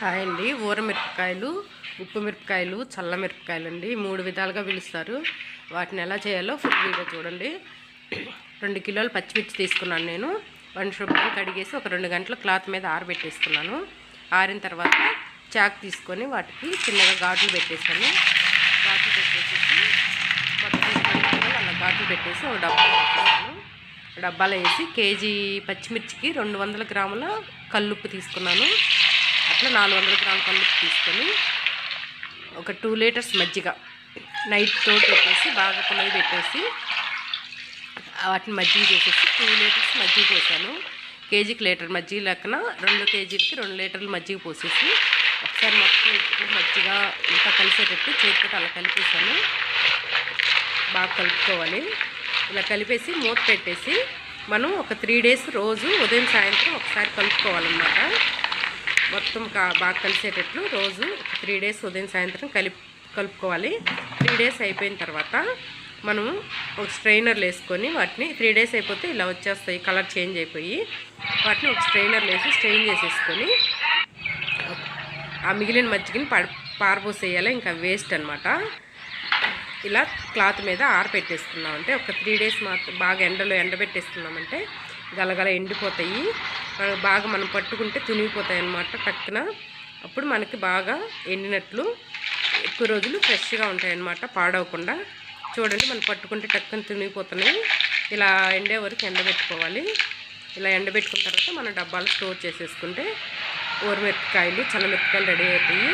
Hi అండి ఊర మిరపకాయలు ఉప్పు మిరపకాయలు చల్ల మిరపకాయలు అండి మూడు విధాలుగా పిలుస్తారు. వాటిని ఎలా చేయాలో ఫుల్ వీడియో చూడండి. రెండు కిలోలు పచ్చిమిర్చి తీసుకున్నాను నేను. వన్ రూపాయలు కడిగేసి ఒక రెండు గంటలు క్లాత్ మీద ఆరబెట్టేసుకున్నాను ఆరిన తర్వాత చాక్ తీసుకొని వాటికి చిన్నగా ఘాట్లు పెట్టేసాను ఘాట్లు పెట్టేసేసి మొత్తం అలా ఘాట్లు పెట్టేసి ఒక డబ్బా వేసేసాను డబ్బాలో వేసి కేజీ పచ్చిమిర్చికి రెండు వందల గ్రాముల కల్లుప్పు తీసుకున్నాను. అట్లా నాలుగు వందల గ్రాముల కల్లుప్పు తీసుకొని ఒక టూ లీటర్స్ మజ్జిగ. నైట్ తోటి పెట్టేసి బాగా పుల్లలు పెట్టేసి వాటిని మజ్జిగ చేసేసి టూ లీటర్స్ మజ్జిగ చేశాను కేజీకి లీటర్ మజ్జిగ లెక్కన రెండు కేజీలకి రెండు లీటర్లు మజ్జిగ పోసేసి ఒకసారి మొత్తం మజ్జిగ ఇంకా కలిసేటట్టు చేతితో అలా కలిపేసాను. బాగా కలుపుకోవాలి. ఇలా కలిపేసి మూత పెట్టేసి మనం ఒక త్రీ డేస్ రోజు ఉదయం సాయంత్రం ఒకసారి కలుపుకోవాలన్నమాట. మొత్తం కా బాగా కలిసేటట్లు రోజు త్రీ డేస్ ఉదయం సాయంత్రం కలిపి కలుపుకోవాలి. త్రీ డేస్ అయిపోయిన తర్వాత మనము ఒక స్ట్రైనర్లు వేసుకొని వాటిని త్రీ డేస్ అయిపోతే ఇలా వచ్చేస్తాయి కలర్ చేంజ్ అయిపోయి. వాటిని ఒక స్ట్రైనర్లు వేసి స్ట్రెయిన్ చేసేసుకొని ఆ మిగిలిన మజ్జిగని పడ పారబోసేయాలి. ఇంకా వేస్ట్ అనమాట ఇలా క్లాత్ మీద ఆరపెట్టేసుకున్నామంటే ఒక త్రీ డేస్ మాత్రం బాగా ఎండలో ఎండబెట్టేసుకున్నామంటే గలగల ఎండిపోతాయి. బాగా మనం పట్టుకుంటే తునిగిపోతాయి అన్నమాట టక్కున. అప్పుడు మనకి బాగా ఎండినట్లు ఎక్కువ రోజులు ఫ్రెష్గా ఉంటాయన్నమాట పాడవకుండా. చూడండి మనం పట్టుకుంటే టక్కున తునిగిపోతున్నాయి. ఇలా ఎండే వరకు ఎండబెట్టుకోవాలి. ఇలా ఎండబెట్టుకున్న తర్వాత మనం డబ్బాలు స్టోర్ చేసేసుకుంటే ఊరమిరపకాయలు చల్లమిరపకాయలు రెడీ అయిపోయి